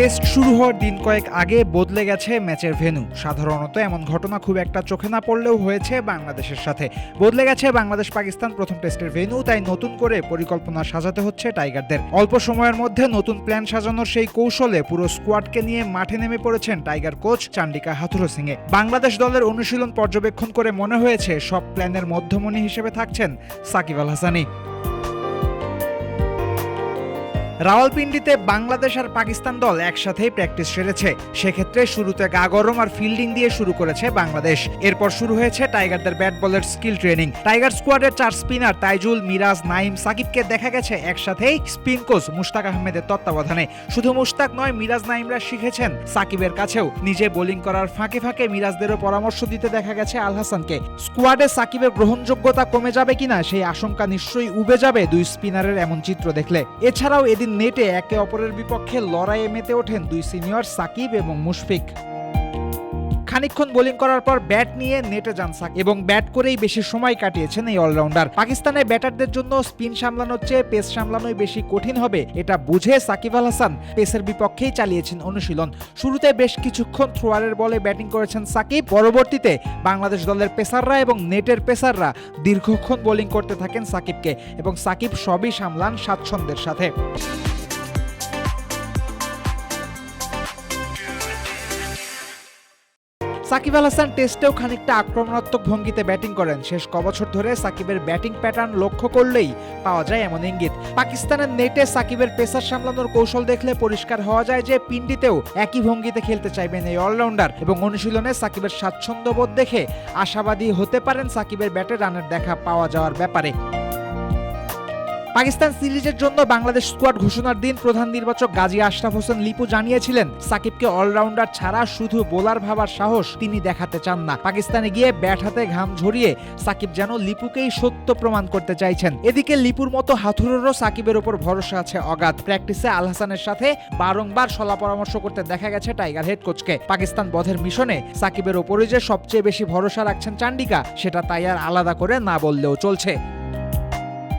Test শুরু হওয়ার দিন কয়েক আগে বদলে গেছে ম্যাচের ভেন্যু। সাধারণত এমন ঘটনা খুব একটা চোখে না পড়লেও হয়েছে বাংলাদেশের সাথে। বদলে গেছে বাংলাদেশ পাকিস্তান প্রথম টেস্টের ভেন্যু, তাই নতুন করে পরিকল্পনা সাজাতে হচ্ছে টাইগারদের। অল্প সময়ের মধ্যে নতুন প্ল্যান সাজানোর সেই কৌশলে পুরো স্কোয়াডকে নিয়ে মাঠে নেমে পড়েছেন টাইগার কোচ চান্ডিকা হাথুরো সিংয়ে বাংলাদেশ দলের অনুশীলন পর্যবেক্ষণ করে মনে হয়েছে সব প্ল্যানের মধ্যমণি হিসেবে থাকছেন সাকিব আল হাসানি রাওয়ালপিন্ডিতে বাংলাদেশ আর পাকিস্তান দল একসাথেই প্র্যাকটিস সেরেছে। সেক্ষেত্রে শুরুতে গা গরম আর ফিল্ডিং দিয়ে শুরু করেছে বাংলাদেশ। এরপর শুরু হয়েছে টাইগারদের ব্যাট বলের স্কিল ট্রেনিং। টাইগার স্কোয়াডের চার স্পিনার তাইজুল, মিরাজ নাইম সাকিবকে দেখা গেছে একসাথেই স্পিন কোচ মুশতাক আহমেদের তত্ত্বাবধানে। শুধু মুশতাক নয়, মিরাজ নাইমরা শিখেছেন সাকিবের কাছেও। নিজে বোলিং করার ফাঁকে ফাঁকে মিরাজদেরও পরামর্শ দিতে দেখা গেছে আল হাসানকে স্কোয়াডে সাকিবের গ্রহণযোগ্যতা কমে যাবে কিনা সেই আশঙ্কা নিশ্চয়ই উবে যাবে দুই স্পিনারের এমন চিত্র দেখলে। এছাড়াও এদিন নেটে একে অপরের বিপক্ষে লড়াইয়ে মেতে ওঠেন দুই সিনিয়র সাকিব এবং মুশফিক। খানিকক্ষণ বোলিং করার পর ব্যাট নিয়ে নেটে যান সাকিব এবং ব্যাট করেই বেশি সময় কাটিয়েছেন এই অলরাউন্ডার। পাকিস্তানের ব্যাটারদের জন্য স্পিন সামলানোর চেয়ে পেস সামলানোই বেশি কঠিন হবে, এটা বুঝে সাকিব আল হাসান পেসের বিপক্ষেই চালিয়েছেন অনুশীলন। শুরুতে বেশ কিছুক্ষণ থ্রোয়ারের বলে ব্যাটিং করেছেন সাকিব, পরবর্তীতে বাংলাদেশ দলের পেসাররা এবং নেটের পেসাররা দীর্ঘক্ষণ বোলিং করতে থাকেন সাকিবকে এবং সাকিব সবই সামলান স্বাচ্ছন্দ্যের সাথে। সাকিব আল হাসান টেস্টেও খানিকটা আক্রমণাত্মক ভঙ্গিতে ব্যাটিং করেন। শেষ কবছর ধরে সাকিবের ব্যাটিং প্যাটার্ন লক্ষ্য করলেই পাওয়া যায় এমন ইঙ্গিত। পাকিস্তানের নেটে সাকিবের পেসার সামলানোর কৌশল দেখলে পরিষ্কার হওয়া যায় যে পিন্ডিতেও একই ভঙ্গিতে খেলতে চাইবেন এই অলরাউন্ডার এবং অনুশীলনে সাকিবের স্বাচ্ছন্দ্যবোধ দেখে আশাবাদী হতে পারেন সাকিবের ব্যাটে রানের দেখা পাওয়া যাওয়ার ব্যাপারে। পাকিস্তান সিরিজের জন্য বাংলাদেশ স্কোয়াড ঘোষণার দিন প্রধান নির্বাচক গাজী আশরাফ হোসেন লিপু জানিয়েছিলেন, সাকিবকে অলরাউন্ডার ছাড়া শুধু বোলার ভাবার সাহস তিনি দেখাতে চান না। পাকিস্তানে গিয়ে ব্যাট হাতে ঘাম ঝরিয়ে সাকিব যেন লিপুকেই সত্য প্রমাণ করতে চাইছেন। এদিকে লিপুর মতো হাথুরেরও সাকিবের উপর ভরসা আছে অগাধ। প্র্যাকটিসে আল হাসানের সাথে বারংবার সলা পরামর্শ করতে দেখা গেছে টাইগার হেড কোচকে। পাকিস্তান বধের মিশনে সাকিবের ওপরে যে সবচেয়ে বেশি ভরসা রাখছেন চান্ডিকা, সেটা তাই আর আলাদা করে না বললেও চলছে।